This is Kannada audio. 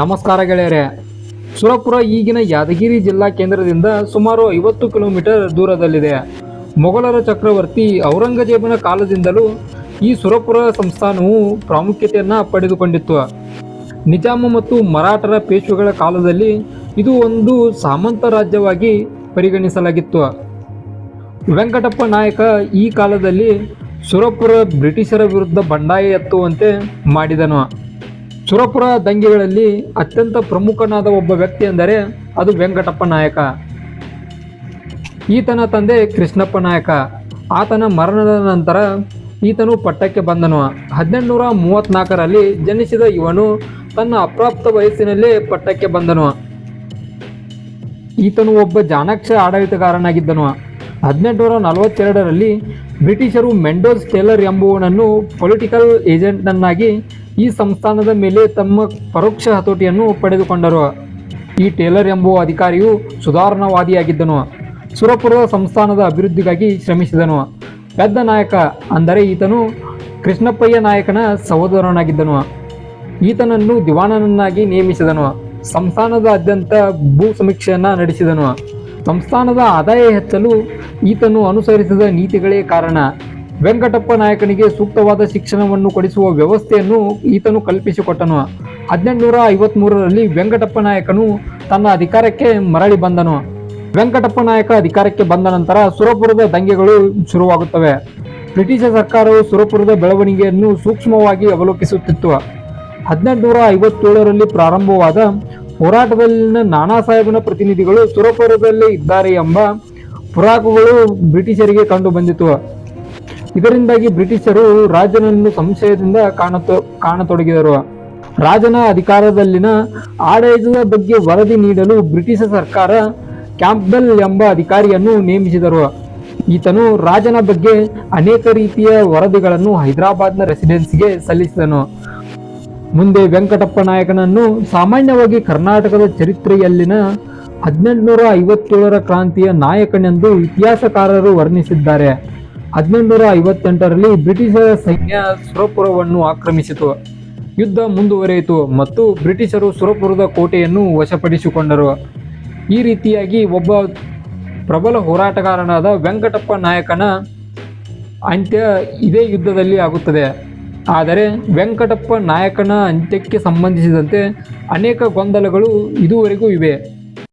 ನಮಸ್ಕಾರ ಗೆಳೆಯರೆ. ಸುರಪುರ ಈಗಿನ ಯಾದಗಿರಿ ಜಿಲ್ಲಾ ಕೇಂದ್ರದಿಂದ ಸುಮಾರು ಐವತ್ತು ಕಿಲೋಮೀಟರ್ ದೂರದಲ್ಲಿದೆ. ಮೊಘಲರ ಚಕ್ರವರ್ತಿ ಔರಂಗಜೇಬನ ಕಾಲದಿಂದಲೂ ಈ ಸುರಪುರ ಸಂಸ್ಥಾನವು ಪ್ರಾಮುಖ್ಯತೆಯನ್ನು ಪಡೆದುಕೊಂಡಿತ್ತು. ನಿಜಾಮ ಮತ್ತು ಮರಾಠರ ಪೇಶ್ವೆಗಳ ಕಾಲದಲ್ಲಿ ಇದು ಒಂದು ಸಾಮಂತ ರಾಜ್ಯವಾಗಿ ಪರಿಗಣಿಸಲಾಗಿತ್ತು. ವೆಂಕಟಪ್ಪ ನಾಯಕ ಈ ಕಾಲದಲ್ಲಿ ಸುರಪುರ ಬ್ರಿಟಿಷರ ವಿರುದ್ಧ ಬಂಡಾಯ ಎತ್ತುವಂತೆ ಮಾಡಿದನು. ಸುರಪುರ ದಂಗೆಗಳಲ್ಲಿ ಅತ್ಯಂತ ಪ್ರಮುಖನಾದ ಒಬ್ಬ ವ್ಯಕ್ತಿ ಎಂದರೆ ಅದು ವೆಂಕಟಪ್ಪ ನಾಯಕ. ಈತನ ತಂದೆ ಕೃಷ್ಣಪ್ಪ ನಾಯಕ. ಆತನ ಮರಣದ ನಂತರ ಈತನು ಪಟ್ಟಕ್ಕೆ ಬಂದನು. ಹದಿನೆಂಟುನೂರ ಮೂವತ್ತ್ನಾಲ್ಕರಲ್ಲಿ ಜನಿಸಿದ ಇವನು ತನ್ನ ಅಪ್ರಾಪ್ತ ವಯಸ್ಸಿನಲ್ಲೇ ಪಟ್ಟಕ್ಕೆ ಬಂದನು. ಈತನು ಒಬ್ಬ ಜಾನಕ್ಷ ಆಡಳಿತಗಾರನಾಗಿದ್ದನು. ಹದಿನೆಂಟುನೂರ ನಲವತ್ತೆರಡರಲ್ಲಿ ಬ್ರಿಟಿಷರು ಮೆಂಡೋಸ್ ಟೇಲರ್ ಎಂಬುವನನ್ನು ಪೊಲಿಟಿಕಲ್ ಏಜೆಂಟ್ನನ್ನಾಗಿ ಈ ಸಂಸ್ಥಾನದ ಮೇಲೆ ತಮ್ಮ ಪರೋಕ್ಷ ಹತೋಟಿಯನ್ನು ಪಡೆದುಕೊಂಡರು. ಈ ಟೇಲರ್ ಎಂಬುವ ಅಧಿಕಾರಿಯು ಸುಧಾರಣಾವಾದಿಯಾಗಿದ್ದನು. ಸುರಪುರದ ಸಂಸ್ಥಾನದ ಅಭಿವೃದ್ಧಿಗಾಗಿ ಶ್ರಮಿಸಿದನು. ಪೆದ್ದ ನಾಯಕ ಅಂದರೆ ಈತನು ಕೃಷ್ಣಪ್ಪಯ್ಯ ನಾಯಕನ ಸಹೋದರನಾಗಿದ್ದನು. ಈತನನ್ನು ದಿವಾನನನ್ನಾಗಿ ನೇಮಿಸಿದನು. ಸಂಸ್ಥಾನದಾದ್ಯಂತ ಭೂ ಸಮೀಕ್ಷೆಯನ್ನು ನಡೆಸಿದನು. ಸಂಸ್ಥಾನದ ಆದಾಯ ಹೆಚ್ಚಲು ಈತನು ಅನುಸರಿಸಿದ ನೀತಿಗಳೇ ಕಾರಣ. ವೆಂಕಟಪ್ಪ ನಾಯಕನಿಗೆ ಸೂಕ್ತವಾದ ಶಿಕ್ಷಣವನ್ನು ಕೊಡಿಸುವ ವ್ಯವಸ್ಥೆಯನ್ನು ಈತನು ಕಲ್ಪಿಸಿಕೊಟ್ಟನು. ಹದಿನೆಂಟುನೂರ ಐವತ್ಮೂರರಲ್ಲಿ ವೆಂಕಟಪ್ಪ ನಾಯಕನು ತನ್ನ ಅಧಿಕಾರಕ್ಕೆ ಮರಳಿ ಬಂದನು. ವೆಂಕಟಪ್ಪ ನಾಯಕ ಅಧಿಕಾರಕ್ಕೆ ಬಂದ ನಂತರ ಸುರಪುರದ ದಂಗೆಗಳು ಶುರುವಾಗುತ್ತವೆ. ಬ್ರಿಟಿಷ ಸರ್ಕಾರವು ಸುರಪುರದ ಬೆಳವಣಿಗೆಯನ್ನು ಸೂಕ್ಷ್ಮವಾಗಿ ಅವಲೋಕಿಸುತ್ತಿತ್ತು. ಹದಿನೆಂಟುನೂರ ಐವತ್ತೇಳರಲ್ಲಿ ಪ್ರಾರಂಭವಾದ ಹೋರಾಟದಲ್ಲಿನ ನಾನಾ ಸಾಹೇಬನ ಪ್ರತಿನಿಧಿಗಳು ಸುರಪುರದಲ್ಲೇ ಇದ್ದಾರೆ ಎಂಬ ಪುರಾಕುಗಳು ಬ್ರಿಟಿಷರಿಗೆ ಕಂಡು ಬಂದಿತು. ಇದರಿಂದಾಗಿ ಬ್ರಿಟಿಷರು ರಾಜನನ್ನು ಸಂಶಯದಿಂದ ಕಾಣತೊ, ಕಾಣತೊಡಗಿದರು. ರಾಜನ ಅಧಿಕಾರದಲ್ಲಿನ ಆಡಳಿತದ ಬಗ್ಗೆ ವರದಿ ನೀಡಲು ಬ್ರಿಟಿಷ ಸರ್ಕಾರ ಕ್ಯಾಂಪ್ಬೆಲ್ ಎಂಬ ಅಧಿಕಾರಿಯನ್ನು ನೇಮಿಸಿದರು. ಈತನು ರಾಜನ ಬಗ್ಗೆ ಅನೇಕ ರೀತಿಯ ವರದಿಗಳನ್ನು ಹೈದರಾಬಾದ್ನ ರೆಸಿಡೆನ್ಸಿಗೆ ಸಲ್ಲಿಸಿದನು. ಮುಂದೆ ವೆಂಕಟಪ್ಪ ನಾಯಕನನ್ನು ಸಾಮಾನ್ಯವಾಗಿ ಕರ್ನಾಟಕದ ಚರಿತ್ರೆಯಲ್ಲಿನ ಹದಿನೆಂಟುನೂರ ಐವತ್ತೇಳರ ಕ್ರಾಂತಿಯ ನಾಯಕನೆಂದು ಇತಿಹಾಸಕಾರರು ವರ್ಣಿಸಿದ್ದಾರೆ. ಹದಿನೆಂಟುನೂರ ಐವತ್ತೆಂಟರಲ್ಲಿ ಬ್ರಿಟಿಷರ ಸೈನ್ಯ ಸುರಪುರವನ್ನು ಆಕ್ರಮಿಸಿತು. ಯುದ್ಧ ಮುಂದುವರಿಯಿತು ಮತ್ತು ಬ್ರಿಟಿಷರು ಸುರಪುರದ ಕೋಟೆಯನ್ನು ವಶಪಡಿಸಿಕೊಂಡರು. ಈ ರೀತಿಯಾಗಿ ಒಬ್ಬ ಪ್ರಬಲ ಹೋರಾಟಗಾರನಾದ ವೆಂಕಟಪ್ಪ ನಾಯಕನ ಅಂತ್ಯ ಇದೇ ಯುದ್ಧದಲ್ಲಿ ಆಗುತ್ತದೆ. ಆದರೆ ವೆಂಕಟಪ್ಪ ನಾಯಕನ ಅಂತ್ಯಕ್ಕೆ ಸಂಬಂಧಿಸಿದಂತೆ ಅನೇಕ ಗೊಂದಲಗಳು ಇದುವರೆಗೂ ಇವೆ.